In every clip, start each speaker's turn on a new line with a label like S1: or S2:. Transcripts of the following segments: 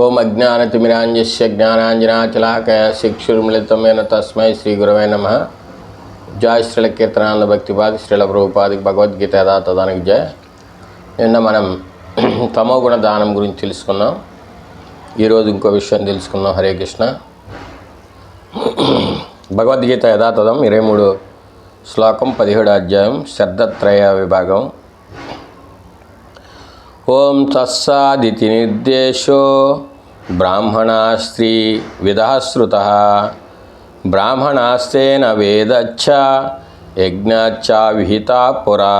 S1: ఓం అజ్ఞానతిమిరాంజస్య జ్ఞానాంజనాచలాకయ శిక్షుర్మిళితమైన తస్మై శ్రీ గురవే నమ. జయ శ్రీల కీర్తనానంద భక్తిపాది శ్రీల ప్రభుపాదికి భగవద్గీత యథాతదానికి జయ నిన్న మనం తమో గుణ దానం గురించి తెలుసుకున్నాం. ఈరోజు ఇంకో విషయం తెలుసుకున్నాం హరే కృష్ణ. భగవద్గీత యథాతథం ఇరవై మూడు శ్లోకం పదిహేడు అధ్యాయం శ్రద్ధత్రయ విభాగం. ఓం తస్సాదితి నిర్దేశో. బ్రాహ్మణాస్త్రీ విధశ్రుత బ్రాహ్మణాస్తేన వేదచ్చ యజ్ఞాచ్చ విహిత పురా.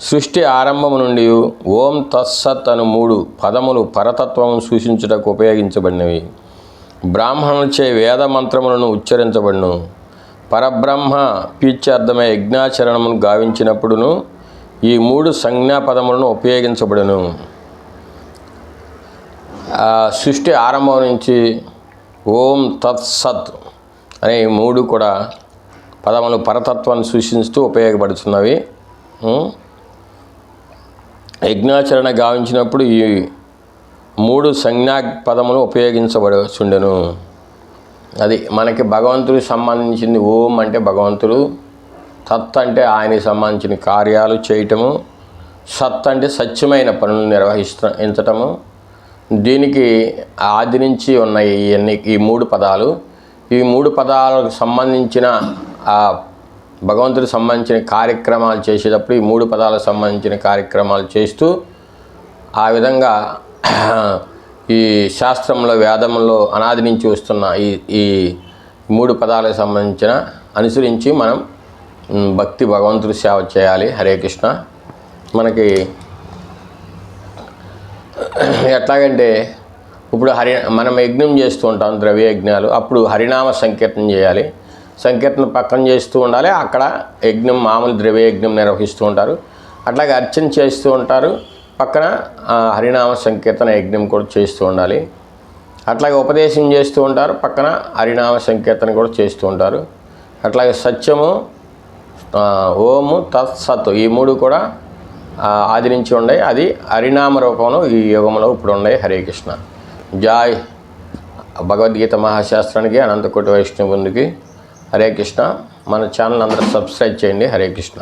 S1: సృష్టి ఆరంభము నుండి ఓం తస్సత్ అను మూడు పదములు పరతత్వము సూచించుటకు ఉపయోగించబడినవి. బ్రాహ్మణులచే వేద మంత్రములను ఉచ్చరించబడును. పరబ్రహ్మ పీత్యార్థమై యజ్ఞాచరణమును గావించినప్పుడును ఈ మూడు సంజ్ఞాపదములను ఉపయోగించబడును. సృష్టి ఆరంభం నుంచి ఓం తత్సత్ అనే ఈ మూడు కూడా పదములు పరతత్వాన్ని సూచిస్తూ ఉపయోగపడుతున్నవి. యజ్ఞాచరణ గావించినప్పుడు ఈ మూడు సంజ్ఞా పదములు ఉపయోగించబడుచుండెను. అది మనకి భగవంతుడికి సంబంధించింది ఓం అంటే భగవంతుడు తత్ అంటే ఆయనకి సంబంధించిన కార్యాలు చేయటము సత్ అంటే సత్యమైన పనులు నిర్వహించటము దీనికి ఆది నుంచి ఉన్నాయి ఇవన్నీ ఈ మూడు పదాలు. ఈ మూడు పదాలకు సంబంధించిన ఆ భగవంతుడికి సంబంధించిన కార్యక్రమాలు చేసేటప్పుడు ఈ మూడు పదాలకు సంబంధించిన కార్యక్రమాలు చేస్తూ ఆ విధంగా ఈ శాస్త్రంలో వేదంలో అనాది నుంచి వస్తున్న ఈ ఈ మూడు పదాలకు సంబంధించిన అనుసరించి మనం భక్తి భగవంతుడి సేవ చేయాలి. హరే కృష్ణ. మనకి ఎట్లాగంటే ఇప్పుడు హరి మనం యజ్ఞం చేస్తూ ఉంటాం ద్రవ్య యజ్ఞాలు. అప్పుడు హరినామ సంకీర్తన చేయాలి. సంకీర్తన పక్కన చేస్తూ ఉండాలి. అక్కడ యజ్ఞం మామూలు ద్రవ్య యజ్ఞం నిర్వహిస్తూ ఉంటారు. అట్లాగే అర్చన చేస్తూ ఉంటారు. పక్కన హరినామ సంకీర్తన యజ్ఞం కూడా చేస్తూ ఉండాలి. అట్లాగే ఉపదేశం చేస్తూ ఉంటారు. పక్కన హరినామ సంకీర్తన కూడా చేస్తూ ఉంటారు. అట్లాగే సత్యము ఓం ఓము తత్ సత్ ఈ మూడు కూడా ఆ, ఆది నుంచి ఉన్నాయి అది హరినామ రూపంలో ఈ యుగంలో ఇప్పుడు ఉన్నాయి హరే కృష్ణ. జాయ్. భగవద్గీత మహాశాస్త్రానికి అనంతకోటి వైష్ణవునికి హరే కృష్ణ. మన ఛానల్ అందరూ సబ్స్క్రైబ్ చేయండి. హరే కృష్ణ.